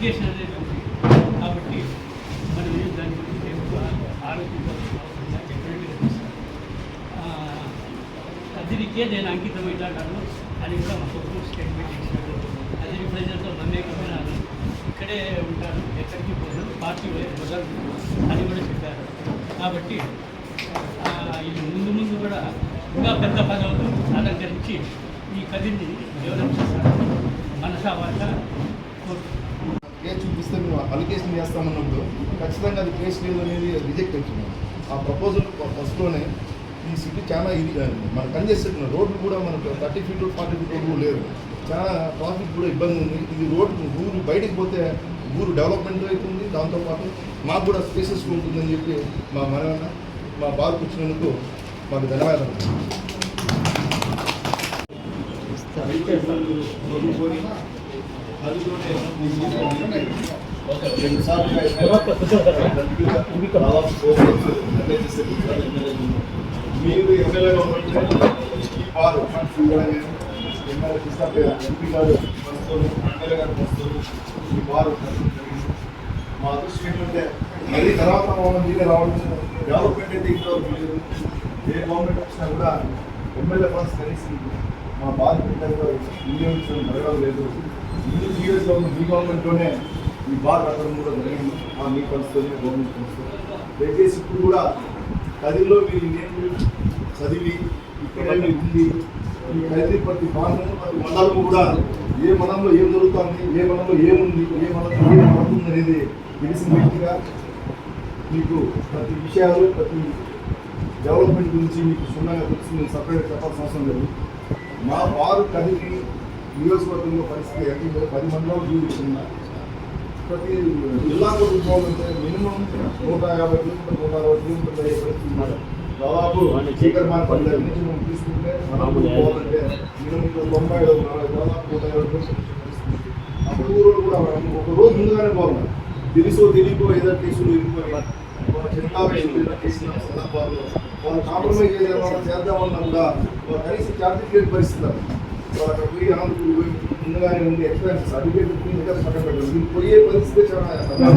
Education అనేది ఉంది కాబట్టి మనం ఏం దాని గురించి ఎక్కువ ఆలోచించాల్సిన అవసరం డెఫినెట్గా అదిరికే నేను అంకితం అని కూడా మా ప్రభుత్వం స్టేట్మెంట్ ఇచ్చినాడు అదిరి ప్రజలతో మమేకమైనారు ఇక్కడే ఉంటాను ఎక్కడికి పోదు. పార్టీ వదలదు అని కూడా చెప్పారు. కాబట్టి ఆ, ఇది ముందు ముందు కూడా ఇంకా పెద్ద పదవులు అలంకరించి ఈ కదిని డెవలప్ చేస్తారు మనసా వాట కోరుకుంటున్నాను కేసు చూపిస్తే మేము అలికేషన్ చేస్తామన్నప్పుడు ఖచ్చితంగా అది కేసు లేదు అనేది రిజెక్ట్ అవుతున్నాం. ఆ ప్రపోజల్ ఫస్ట్లోనే ఈ సిటీ చాలా ఇది మన కంజెస్టెడ్ రోడ్లు కూడా మనకు థర్టీ ఫీట్ ఫార్టీ ఫీట్ రోడ్లు లేవు చాలా ట్రాఫిక్ కూడా ఇబ్బంది ఉంది. ఇది రోడ్డు ఊరు బయటికి పోతే ఊరు డెవలప్మెంట్ అవుతుంది. దాంతోపాటు మాకు కూడా స్పేసెస్ ఉంటుందని చెప్పి మా మనవన్న మా బాబుకి వచ్చినందుకు మాకు ధన్యవాదాలు. మీరు ఎమ్మెల్యేగా ఈ వారు ఎమ్మెల్యే కృష్ణ ఎంపీ గారు వస్తారు ఎమ్మెల్యే గారు వస్తారు ఈ వారు మా అదృష్టం ఏంటంటే మళ్ళీ తర్వాత మనం మీరే రావడం డెవలప్మెంట్ అయితే ఇంట్లో లేదు ఏ గవర్నమెంట్ వచ్చినా కూడా ఎమ్మెల్యే ఫండ్స్ కనీసం మా బాధ్యత పెట్టారు వినియోగించడం జరగడం లేదు. ముందు టీఎస్లో ఉన్న మీ గవర్నమెంట్లోనే ఈ బార్ అక్కడ కూడా జరిగింది. మా మీ ఫండ్స్తోనే గవర్నమెంట్ ఫండ్స్తో దయచేసి ఇప్పుడు కూడా కదిలో మీరు నేను చదివి ఇక్కడే మీరు ఉంది ఈ కదిలి ప్రతి ప్రాంతం ప్రతి మండలం కూడా ఏ మనంలో ఏం జరుగుతుంది ఏ మనంలో ఏముంది ఏ మనంలో ఏం పడుతుంది అనేది తెలిసిన వ్యక్తిగా మీకు ప్రతి విషయాలు ప్రతి డెవలప్మెంట్ గురించి మీకు క్షుణ్ణంగా తెలుసు నేను సపరేట్ చెప్పాల్సిన అవసరం లేదు. మా వారు కదిలి నియోజకవర్గంలో పరిస్థితి ఎక్కడ పది మండలాలు జీవిస్తున్నా ప్రతి జిల్లా ప్రభుత్వం మినిమం నూట యాభై కిలోమీటర్ నూట అరవై కిలోమీటర్లు అయ్యే పరిస్థితి ఉన్నారు దాదాపు చీకరమాన పని దగ్గర నుంచి మనం తీసుకుంటే మనం పోవాలంటే మినిమం తొంభై ఐదు దాదాపు నూట యాభై పరిస్థితి. అప్పుడు ఊరు కూడా ఒక రోజు ముందుగానే పోవాలి తెలుసో తెలియకో ఏదో చేసిన సందర్భాల్లో వాళ్ళు కాంప్రమైజ్ చేద్దామన్నా చేద్దామన్నా కూడా వాళ్ళు కనీసం ఛార్జీ లేని పరిస్థితి. వాళ్ళు పోయి అనంతపురం ముందుగానే ఉంది ఎక్స్పీరియన్స్ సర్టిఫికేట్ ఇంకా పక్కన పెట్టారు వీళ్ళు పోయే పరిస్థితి చాలా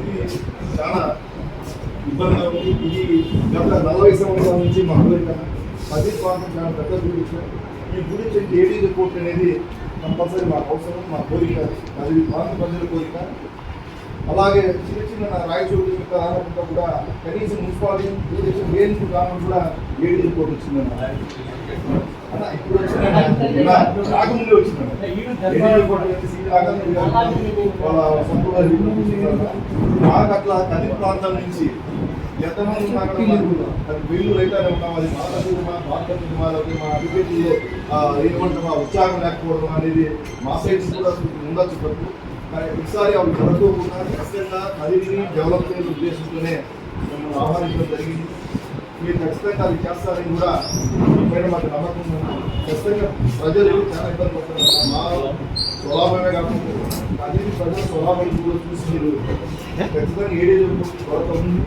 ఇది చాలా ఇబ్బందిగా ఉంది ఇది గత నలభై సంవత్సరాల నుంచి మా కోరిక పది ప్రాంతం చాలా పెద్ద గురించి ఈ గురించి ఏడీ రిపోర్ట్ అనేది కంపల్సరీ మాకు అవసరం మా కోరిక అది ప్రాంత ప్రజల కోరిక అలాగే చిన్న చిన్న రాయచూరు యొక్క ఆనకుండా కూడా కనీసం మున్సిపాలిటీ ఇరిగేషన్ లేని కారణం కూడా ఏడీ రిపోర్ట్ వచ్చిందన్న. ఇప్పుడు వచ్చిందన్న రాకముందే వచ్చిందన్న మాకు అట్లా తల్లి ప్రాంతం నుంచి ఎంతమంది వీళ్ళు రైతానే ఉన్నాం అది మా మా మా మా ఏమంటే మా ఉత్సాహం లేకపోవడం అనేది మా సైడ్స్ కూడా ఉండొచ్చు తప్పు ఈసారి అవి జరగకుండా ఖచ్చితంగా నదిని డెవలప్ చేసే ఉద్దేశంతోనే మిమ్మల్ని ఆహ్వానించడం జరిగింది మీరు ఖచ్చితంగా అది చేస్తారని కూడా పైన మాకు నమ్మకం ఖచ్చితంగా ప్రజలు చాలా ఇబ్బంది పడుతున్నారు. మా స్వభావమే కాకుండా నదిని ప్రజల స్వభావం కూడా చూసి మీరు ఖచ్చితంగా ఏడేది కొరత ఉంది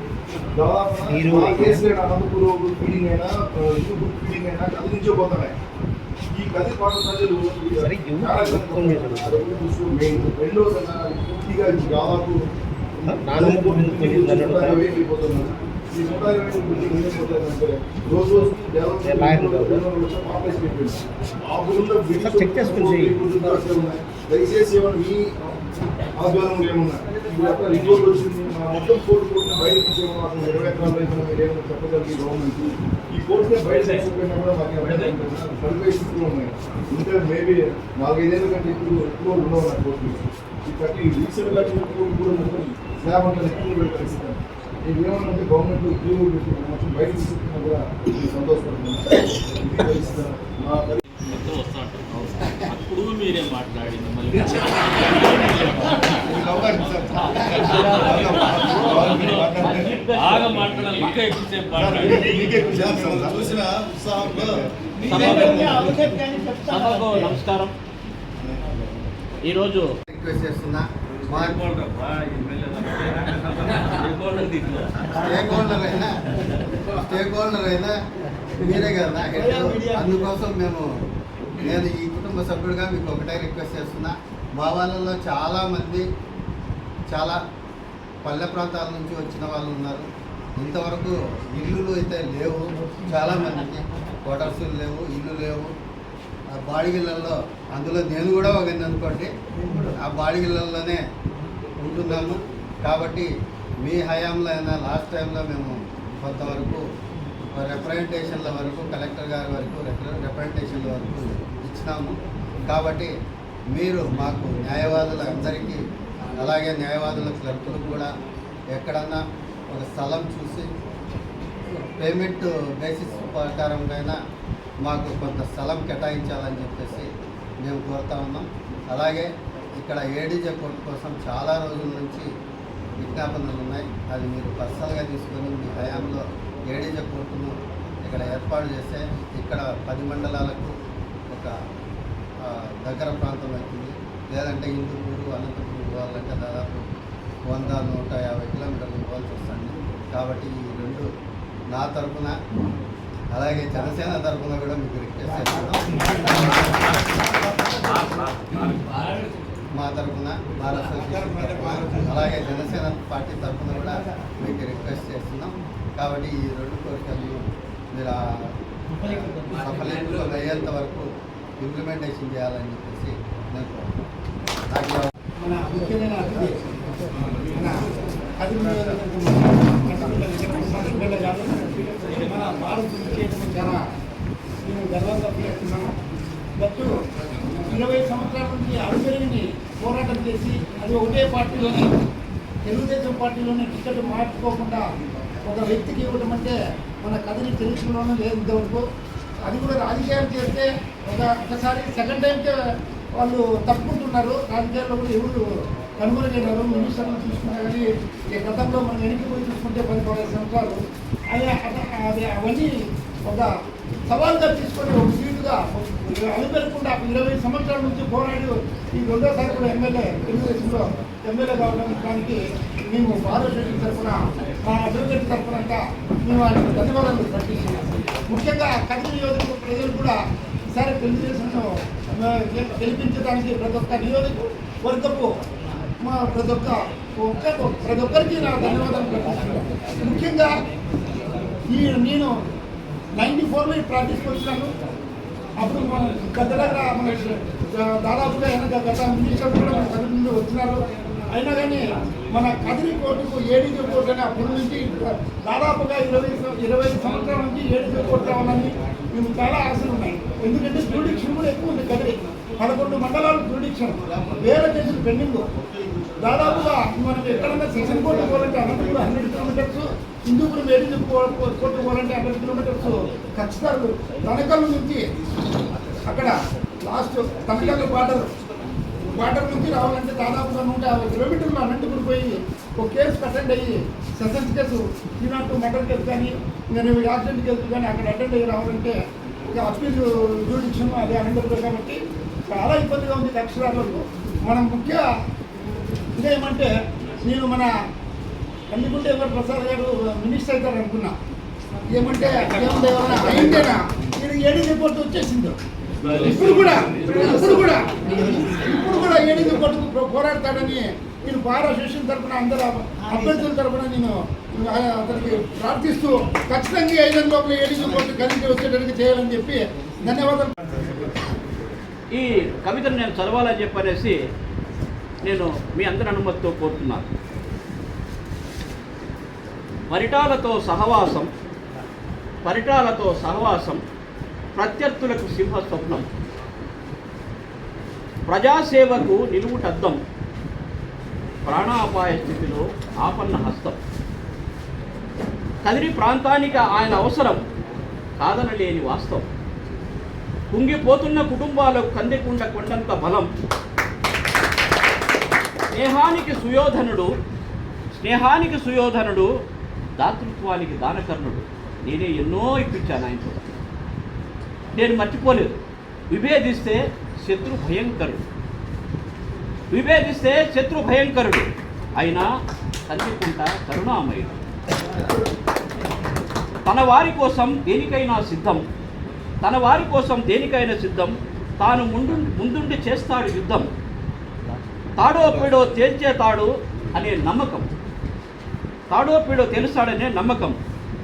దాదాపు కేసులైన అనంతపురం ఫీడింగ్ అయినా యూట్యూబ్ ఫీడింగ్ అయినా కది నుంచే పోతున్నాయి. ఈ గది పాట ప్రజలు మెయిన్ రెండో పూర్తిగా దాదాపు వెళ్ళిపోతున్నారు. ఈ నూట ఇరవై బిల్డింగ్ ఏం రోజు ఆ దయచేసి మీ ఆధ్వర్యంలో ఏమన్నా ఇప్పుడు రిపోర్ట్ వచ్చింది మొత్తం కోర్టు కోర్టు బయట ఇరవై ఎకరాలు అయితే మీరు ఏమన్నా చెప్పగలిగి గవర్నమెంట్ ఈ కోర్టునే బయట తీసుకుపోయినా కూడా మాకు ఏమైనా ఉన్నాయి ఇంకా మేబీ నాలుగైదేళ్ళ కంటే ఇప్పుడు ఎక్కువ ఉండవు నా కోర్టు ఈ కట్టి రీసెంట్ కట్టిన కూడా మొత్తం స్లాబ్ అంతా ఎక్కువ పెట్టే పరిస్థితి ఇవేమన్నా గవర్నమెంట్ ఉద్యోగులు మొత్తం బయట తీసుకుంటున్నాం కూడా నేను సంతోషపడుతున్నాను అప్పుడు మీరే మాట్లాడింది? మళ్ళీ. బాగా మాట్లాడాలి. ఇంకా ఎక్కువసేపు మాట్లాడాలి. చూసిన సభకు నమస్కారం. ఈరోజు రిక్వెస్ట్ చేస్తున్నా. స్టేక్ హోల్డర్ అయినా స్టేక్ హోల్డర్ అయినా మీరే కదా అందుకోసం మేము నేను ఈ కుటుంబ సభ్యుడిగా మీకు ఒకటే రిక్వెస్ట్ చేస్తున్నా. మా వాళ్ళలో చాలామంది చాలా పల్లె ప్రాంతాల నుంచి వచ్చిన వాళ్ళు ఉన్నారు. ఇంతవరకు ఇల్లులు అయితే లేవు చాలామందికి. క్వార్టర్స్ లేవు ఇల్లు లేవు. ఆ బాడిగిళ్ళల్లో అందులో నేను కూడా ఒక అనుకోండి. ఆ బాడిగిళ్ళల్లోనే ఉంటున్నాము. కాబట్టి మీ హయాంలో అయినా లాస్ట్ టైంలో మేము కొంతవరకు రిప్రజెంటేషన్ల వరకు కలెక్టర్ గారి వరకు రిప్రజెంటేషన్ల వరకు ఇచ్చినాము. కాబట్టి మీరు మాకు న్యాయవాదులందరికీ అలాగే న్యాయవాదుల క్లర్కులు కూడా ఎక్కడన్నా ఒక స్థలం చూసి పేమెంట్ బేసిస్ ప్రకారంగా మాకు కొంత స్థలం కేటాయించాలని చెప్పేసి మేము కోరుతా ఉన్నాం. అలాగే ఇక్కడ ఏడీజే కోర్టు కోసం చాలా రోజుల నుంచి విజ్ఞాపనలు ఉన్నాయి అది మీరు పర్సనల్గా తీసుకొని మీ హయాంలో ఏడేజ కోర్టును ఇక్కడ ఏర్పాటు చేస్తే ఇక్కడ పది మండలాలకు ఒక దగ్గర ప్రాంతం అవుతుంది లేదంటే ఇందుకూరు అనంతపురం పోవాలంటే దాదాపు వంద నూట యాభై కిలోమీటర్లు పోవాల్సి వస్తుంది కాబట్టి ఈ రెండు నా తరపున అలాగే జనసేన తరఫున కూడా మీకు రిక్వెస్ట్ చేస్తున్నాం మా తరపున బార్ అసోసియేషన్ అలాగే జనసేన పార్టీ తరపున కూడా మీకు రిక్వెస్ట్ చేస్తున్నాం కాబట్టి ఈ రెండు కోరికలను మీరు ఆ సఫలీకృతం అయ్యేంత వరకు ఇంప్లిమెంటేషన్ చేయాలని చెప్పేసి నేను కోరుతున్నాను. మన ముఖ్యమైన అతిథి మన మన భారత చాలా గర్వంగా ఇరవై సంవత్సరాల నుంచి అడుగురిని పోరాటం చేసి అది ఒకటే పార్టీలోనే తెలుగుదేశం పార్టీలోనే టికెట్ మార్చుకోకుండా ఒక వ్యక్తికి ఇవ్వడం అంటే మన కథని తెలుసుకోవడం లేదు ఇంతవరకు. అది కూడా రాజకీయాలు చేస్తే ఒక ఒకసారి సెకండ్ టైంకే వాళ్ళు తప్పుకుంటున్నారు. రాజకీయాల్లో కూడా ఎవరు కనుగొనగలిగారు మినిస్టర్లు చూసుకున్నా కానీ ఈ గతంలో మనం వెనక్కి పోయి చూసుకుంటే పది పదహైదు సంవత్సరాలు. అవి అది అవన్నీ ఒక సవాల్గా తీసుకొని ఒక సీటుగా అనుపెరకుండా ఇరవై సంవత్సరాల నుంచి పోరాడి ఈ రెండోసారి కూడా ఎమ్మెల్యే తెలుగుదేశంలో ఎమ్మెల్యే కావడానికి మేము భారతదేశం తరఫున మా అభివృద్ధి తరఫున మేము వారికి ధన్యవాదాలు ప్రకటిస్తున్నాం ముఖ్యంగా కదిరి నియోజక ప్రజలు కూడా ఈసారి తెలుగుదేశంలో గెలిపించడానికి ప్రతి ఒక్క నియోజకవర్గపు మా ప్రతి ఒక్క ఒక్క ప్రతి ఒక్కరికి నా ధన్యవాదాలు ప్రకటిస్తున్నాను. ముఖ్యంగా ఈ నేను నైన్టీ ఫోర్లో ఈ ప్రాక్టీస్కి వచ్చినాను అప్పుడు మన గత దగ్గర మన దాదాపుగా వెనక గత మినిస్టర్ కూడా మన కదిరి నుండి వచ్చినారు. అయినా కానీ మన కదిరి కోర్టుకు ఏడీజీ కోర్టు అని అప్పటి నుంచి దాదాపుగా ఇరవై ఇరవై ఇరవై సంవత్సరాల నుంచి ఏడీజీ కోర్టు రావాలని మేము చాలా ఆశలు ఉన్నాయి. ఎందుకంటే జ్యూడిక్షన్ కూడా ఎక్కువ ఉంది కదిరి. పదకొండు మండలాలు జ్యూడిక్షన్ వేరే కేసులు పెండింగ్. దాదాపుగా మనం ఎక్కడన్నా సెషన్ కోర్టు పోవాలంటే Anantapuram hundred kilometres Hindupuram ADJ court పోవాలంటే హండ్రెడ్ కిలోమీటర్స్ ఖచ్చితంగా తనకల్ నుంచి అక్కడ లాస్ట్ తనకల్ బార్డర్ బార్డర్ నుంచి రావాలంటే దాదాపుగా నూట యాభై కిలోమీటర్లు అనంతపురం పోయి ఒక కేసు అటెండ్ అయ్యి సెషన్స్ కేసు ఈనాటు మర్డర్ కేసు కానీ నేను యాక్సిడెంట్ కేసు కానీ అక్కడ అటెండ్ అయ్యి రావాలంటే ఇక అప్పీల్ జ్యూడిక్షన్ అదే అనంతపురం కాబట్టి చాలా ఇబ్బందిగా ఉంది అక్షరాలకు మనం ముఖ్య ఇదేమంటే నేను మన కందికుంటే ఎవరు ప్రసాద్ గారు మినిస్టర్ అవుతారు అనుకున్నా. ఏమంటే అయిందేనా? ఇది ఏడీ రిపోర్ట్ వచ్చేసింది. ఇప్పుడు కూడా ఇప్పుడు కూడా ఇప్పుడు కూడా ఏడీ రిపోర్టుకు పోరాడతాడని నేను బార్ అసోసియేషన్ తరఫున అందరు అభ్యర్థుల తరఫున నేను అతనికి ప్రార్థిస్తూ ఖచ్చితంగా ఈ ఐదు లోపల ఏడీ రిపోర్ట్ కలిసి వచ్చేటట్టు చేయాలని చెప్పి ధన్యవాదాలు. ఈ కవితను నేను చదవాలని చెప్పనేసి నేను మీ అందరి అనుమతితో కోరుతున్నాను. పరిటాలతో సహవాసం పరిటాలతో సహవాసం ప్రత్యర్థులకు సింహ స్వప్నం ప్రజాసేవకు నిలువుటద్దం ప్రాణాపాయ స్థితిలో ఆపన్న హస్తం. కదిరి ప్రాంతానికి ఆయన అవసరం కాదనలేని వాస్తవం. కుంగిపోతున్న కుటుంబాలకు కందికుండ కొండంత బలం. స్నేహానికి సుయోధనుడు స్నేహానికి సుయోధనుడు దాతృత్వానికి దానకర్ణుడు. నేనే ఎన్నో ఇప్పించాను ఆయనతో. నేను మర్చిపోలేదు. విభేదిస్తే శత్రు భయంకరుడు. విభేదిస్తే శత్రు భయంకరుడు. అయినా కందికుంట కరుణామయుడు. తన వారి కోసం దేనికైనా సిద్ధం. తన వారి కోసం దేనికైనా సిద్ధం. తాను ముందు ముందుండి చేస్తాడు యుద్ధం. తాడో పీడో తేల్చేతాడు అనే నమ్మకం. తాడో పీడో తెలుస్తాడనే నమ్మకం.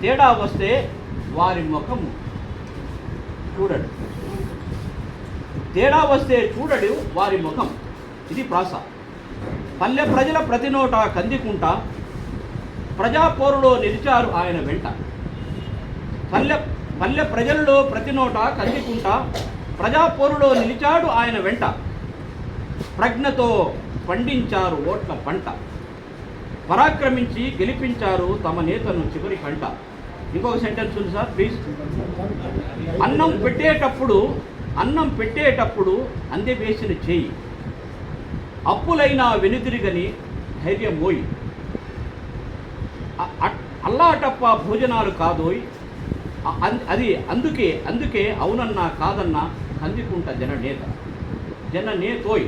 తేడా వస్తే వారి ముఖము చూడడు. తేడా వస్తే చూడడు వారి ముఖం. ఇది ప్రాస. పల్లె ప్రజల ప్రతి నోట కందికుంట ప్రజాపోరులో నిలిచారు ఆయన వెంట. పల్లె పల్లె ప్రజల్లో ప్రతి నోట కందికుంట ప్రజాపోరులో నిలిచాడు ఆయన వెంట. ప్రజ్ఞతో పండించారు ఓట్ల పంట. పరాక్రమించి గెలిపించారు తమ నేతను చివరి కంట. ఇంకొక సెంటెన్స్ ఉంది సార్ ప్లీజ్ అన్నం పెట్టేటప్పుడు అన్నం పెట్టేటప్పుడు అందెవేసిన చేయి. అప్పులైనా వెనుదిరిగని ధైర్యం మోయి. అ- అ- అల్లాటప్ప భోజనాలు కాదోయ్. అన్- అది అందుకే అందుకే అవునన్నా కాదన్నా కందికుంట జననేత. జననేతోయ్.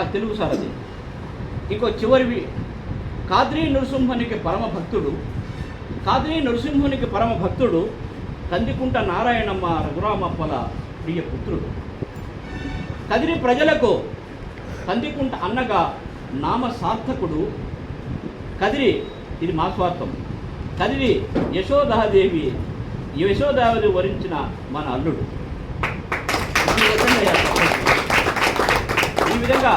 తెలుగు సార్ అది. ఇంకో చివరివి కాద్రీ నరసింహునికి పరమ భక్తుడు కాద్రీ నరసింహునికి పరమ భక్తుడు కందికుంట నారాయణమ్మ రఘురామప్పల ప్రియ పుత్రుడు. కదిరి ప్రజలకు కందికుంట అన్నగా నామ సార్థకుడు కదిరి ఇది మా స్వార్థం. కదిరి యశోదాదేవి యశోదాదేవి వరించిన మన అల్లుడు. విధంగా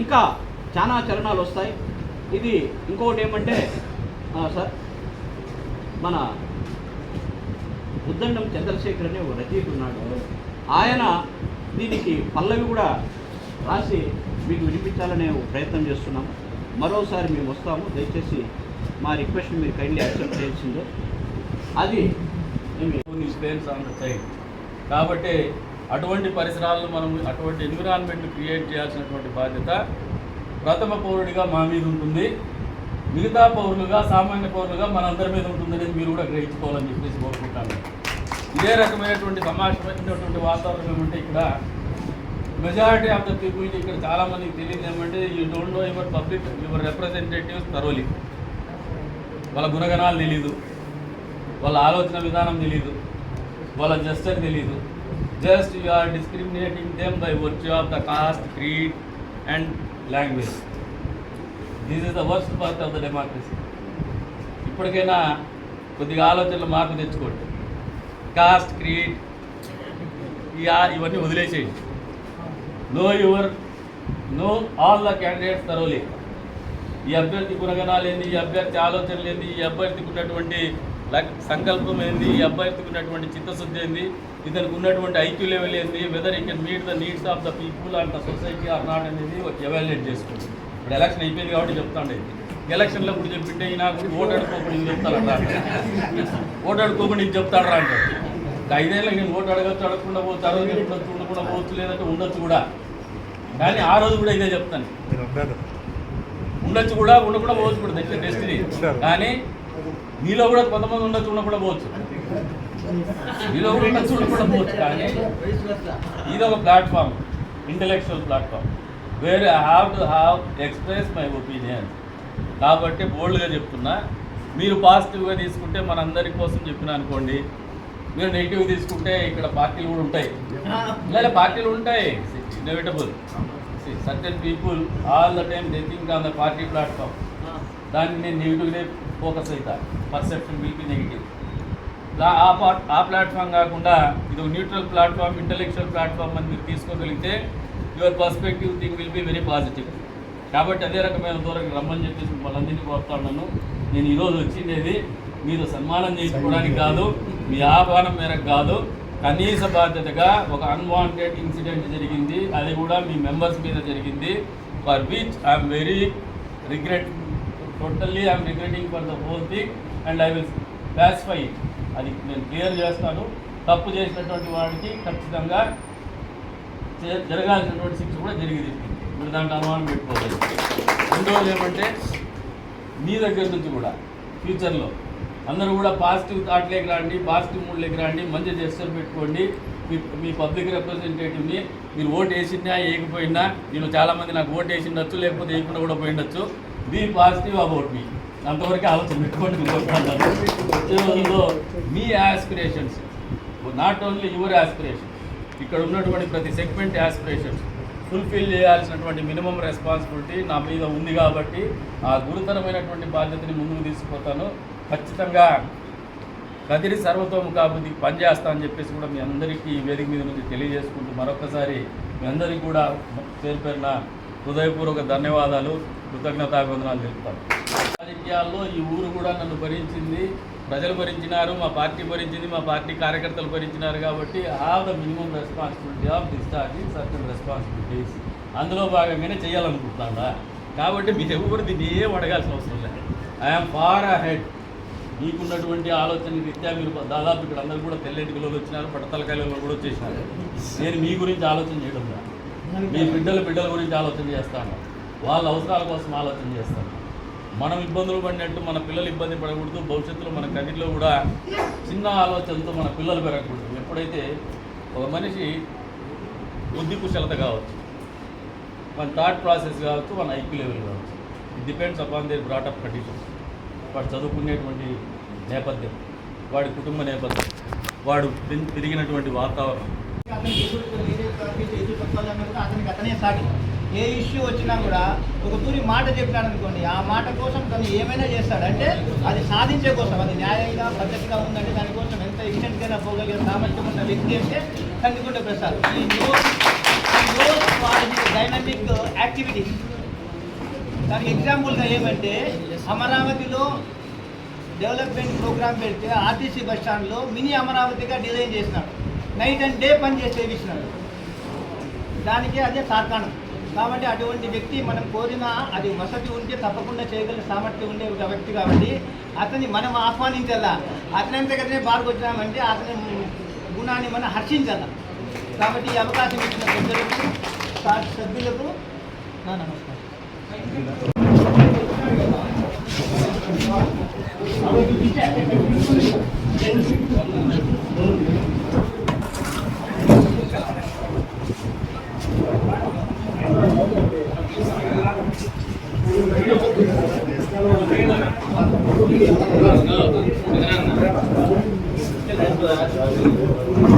ఇంకా చాలా చలనాలు వస్తాయి. ఇది ఇంకొకటి ఏమంటే సార్ మన ఉద్దండం చంద్రశేఖర్ అనే ఒక రచయిత ఉన్నాడు. ఆయన దీనికి పల్లవి కూడా రాసి మీకు వినిపించాలనే ఒక ప్రయత్నం చేస్తున్నాం. మరోసారి మేము వస్తాము. దయచేసి మా రిక్వెస్ట్ మీరు కైండ్లీ యాక్సెప్ట్ చేయాల్సిందే. అది ఏమి? స్పేన్స్ ఆన్ ద సైడ్ కాబట్టి అటువంటి పరిసరాలను మనం అటువంటి ఎన్విరాన్మెంట్ క్రియేట్ చేయాల్సినటువంటి బాధ్యత ప్రథమ పౌరుడిగా మా మీద ఉంటుంది. మిగతా పౌరులుగా సామాన్య పౌరులుగా మనందరి మీద ఉంటుందనేది మీరు కూడా గ్రహించుకోవాలని చెప్పేసి కోరుకుంటాను. ఇదే రకమైనటువంటి సమాజమైనటువంటి వాతావరణం ఏమంటే ఇక్కడ మెజారిటీ ఆఫ్ ద పీపుల్ ఇక్కడ చాలామందికి తెలియదు ఏమంటే you don't know your public your representatives thoroughly వాళ్ళ గుణగణాలు తెలీదు. వాళ్ళ ఆలోచన విధానం తెలీదు. వాళ్ళ జస్టర్ తెలీదు. Just you are discriminating them by virtue of the caste creed and language this is the worst part of the democracy ఇప్పటికైనా కొద్దిగా ఆలోచనలు మార్పు తెచ్చుకోండి. కాస్ట్ క్రీడ్ ఇవన్నీ వదిలేసేయండి. Know your know all the candidates thoroughly ఈ అభ్యర్థి గుణగణాలు ఏంది? ఈ అభ్యర్థి ఆలోచనలు ఏంది? ఈ అభ్యర్థికి ఉన్నటువంటి సంకల్పం ఏంది? ఈ అభ్యర్థికి ఉన్నటువంటి చిత్తశుద్ధి ఏంది? ఇతనికి ఉన్నటువంటి ఐక్యూ లెవెల్ ఏంది? Whether he can meet the needs of the people and the society or not అనేది ఎవాల్యుయేట్ చేసుకోండి. ఇప్పుడు ఎలక్షన్ అయిపోయింది కాబట్టి చెప్తాండి. ఎలక్షన్లో ఇప్పుడు చెప్పింటే నాకు ఓటు అడుకోకుండా ఇది చెప్తాను ఓటు అడుకోకుండా ఇది చెప్తాడు రా ఇంకా ఐదేళ్ళకి నేను ఓటు అడగచ్చు అడగకుండా రోజు ఉండొచ్చు ఉండకుండా పోవచ్చు లేదంటే ఉండొచ్చు కూడా. కానీ ఆ రోజు కూడా ఇదే చెప్తాను. ఉండొచ్చు కూడా ఉండకుండా పోవచ్చు కూడా దగ్గర డెస్టినీ కానీ మీలో కూడా కొంతమంది ఉండొచ్చు ఉండకుండా పోవచ్చు. మీలో కూడా ఉండొచ్చు ఉండకుండా పోవచ్చు కానీ ఇది ఒక platform intellectual platform where I have to have express my opinion కాబట్టి బోల్డ్గా చెప్తున్నా మీరు పాజిటివ్గా తీసుకుంటే మనందరి కోసం చెప్పిన అనుకోండి మీరు నెగిటివ్ తీసుకుంటే ఇక్కడ పార్టీలు కూడా ఉంటాయి. లేదా పార్టీలు ఉంటాయి. Inevitably certain people all the time they think on the party platform దాన్ని నేను నెగిటివ్నే ఫోకస్ అవుతా. పర్సెప్షన్ విల్ బి నెగిటివ్ ఆ ప్లాట్ఫామ్ కాకుండా ఇది న్యూట్రల్ ప్లాట్ఫామ్ ఇంటలెక్చువల్ ప్లాట్ఫామ్ అని మీరు తీసుకోగలిగితే your perspective thing will be very positive. కాబట్టి అదే రకమైన దూరం రమ్మని చెప్పేసి వాళ్ళందరినీ కోరుతున్నాను నేను ఈరోజు వచ్చిండేది మీరు సన్మానం చేసుకోవడానికి కాదు మీ ఆహ్వానం మేరకు కాదు. కనీస బాధ్యతగా ఒక అన్వాంటెడ్ ఇన్సిడెంట్ జరిగింది. అది కూడా మీ మెంబర్స్ మీద జరిగింది. For which I'm very regret totally I'm regretting for the whole thing and I will pacify అది నేను క్లియర్ చేస్తాను. తప్పు చేసినటువంటి వాడికి ఖచ్చితంగా జరగాల్సినటువంటి శిక్ష కూడా జరిగి తీరుతుంది మీరు దాంట్లో అనుమానం పెట్టుకోలేదు రెండవది ఏమంటే మీ దగ్గర నుంచి కూడా ఫ్యూచర్లో అందరూ కూడా పాజిటివ్ థాట్లోకి రండి పాజిటివ్ మూడ్లోకి రండి మంచి జెస్టర్ పెట్టుకోండి. మీ మీ పబ్లిక్ రిప్రజెంటేటివ్ని మీరు ఓటు వేసినా వేయకపోయినా నేను చాలామంది నాకు ఓటు వేసిండొచ్చు లేకపోతే వేయకుండా కూడా పోయిండొచ్చు. Be positive about me. అంతవరకు ఆలోచన పెట్టుకోండి. మీరు మీ aspirations not only your aspirations ఇక్కడ ఉన్నటువంటి ప్రతి సెగ్మెంట్ ఆస్పిరేషన్స్ ఫుల్ఫిల్ చేయాల్సినటువంటి మినిమం రెస్పాన్సిబిలిటీ నా మీద ఉంది కాబట్టి ఆ గురుతరమైనటువంటి బాధ్యతని ముందుకు తీసుకుపోతాను. ఖచ్చితంగా కదిరి సర్వతోముఖాభివృద్ధికి పనిచేస్తా అని చెప్పేసి కూడా మీ అందరికీ ఈ వేదిక మీద నుంచి తెలియజేసుకుంటూ మరొకసారి మీ అందరికీ కూడా పేరు పేరున హృదయపూర్వక ధన్యవాదాలు. కృతజ్ఞతాభివందనాలు తెలుపుతాను. రాజకీయాల్లో ఈ ఊరు కూడా నన్ను భరించింది. ప్రజలు భరించినారు మా పార్టీ భరించింది మా పార్టీ కార్యకర్తలు భరించినారు కాబట్టి have the minimum responsibility of discharging certain responsibilities అందులో భాగంగానే చేయాలనుకుంటున్నా కాబట్టి మీరు ఎవరు దీన్ని ఏం అడగాల్సిన అవసరం లేదు. ఐఎమ్ ఫార్ అహెడ్ మీకున్నటువంటి ఆలోచన రీత్యా మీరు దాదాపు ఇక్కడ అందరూ కూడా తెల్లెంటికలో వచ్చినారు పట్టతలకాయలలో కూడా వచ్చేసినారు. నేను మీ గురించి ఆలోచన చేయడం మీ బిడ్డల బిడ్డల గురించి ఆలోచన చేస్తాను. వాళ్ళ అవసరాల కోసం ఆలోచన చేస్తాను. మనం ఇబ్బందులు పడినట్టు మన పిల్లలు ఇబ్బంది పడకూడదు భవిష్యత్తులో మన కదిలో కూడా చిన్న ఆలోచనతో మన పిల్లలు పెరగకూడదు. ఎప్పుడైతే ఒక మనిషి బుద్ధి కుశలత కావచ్చు మన థాట్ ప్రాసెస్ కావచ్చు మన ఐక్యూ లెవెల్ కావచ్చు it depends upon their brought up conditions వాడు చదువుకునేటువంటి నేపథ్యం వాడి కుటుంబ నేపథ్యం వాడు పెరిగినటువంటి వాతావరణం. ఏ ఇష్యూ వచ్చినా కూడా ఒక తూరి మాట చెప్పినాడు అనుకోండి ఆ మాట కోసం తను ఏమైనా చేస్తాడంటే అది సాధించే కోసం అది న్యాయంగా పద్ధతిగా ఉందంటే దానికోసం ఎంత ఎక్స్టెంట్గా పోగలిగే సామర్థ్యం ఉన్న వ్యక్తి అంటే కందికుంట ప్రసాద్. ఈ డైనమిక్ యాక్టివిటీస్ దానికి ఎగ్జాంపుల్గా ఏమంటే అమరావతిలో డెవలప్మెంట్ ప్రోగ్రామ్ పెడితే ఆర్టీసీ బస్ స్టాండ్లో మినీ అమరావతిగా డిజైన్ చేసినాడు. నైట్ అండ్ డే పని చేసి చేయించినాడు దానికి అదే తార్కాణం. కాబట్టి అటువంటి వ్యక్తి మనం కోరిన అది వసతి ఉంటే తప్పకుండా చేయగల సామర్థ్యం ఉండే ఒక వ్యక్తి కాబట్టి అతన్ని మనం ఆహ్వానించాలా? అతనంతగానే బాగా వచ్చినామంటే అతని గుణాన్ని మనం హర్షించాలా? కాబట్టి ఈ అవకాశం ఇచ్చిన సభ్యులకు సభ్యులకు నా నమస్కారం. Thank you.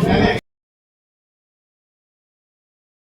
છે.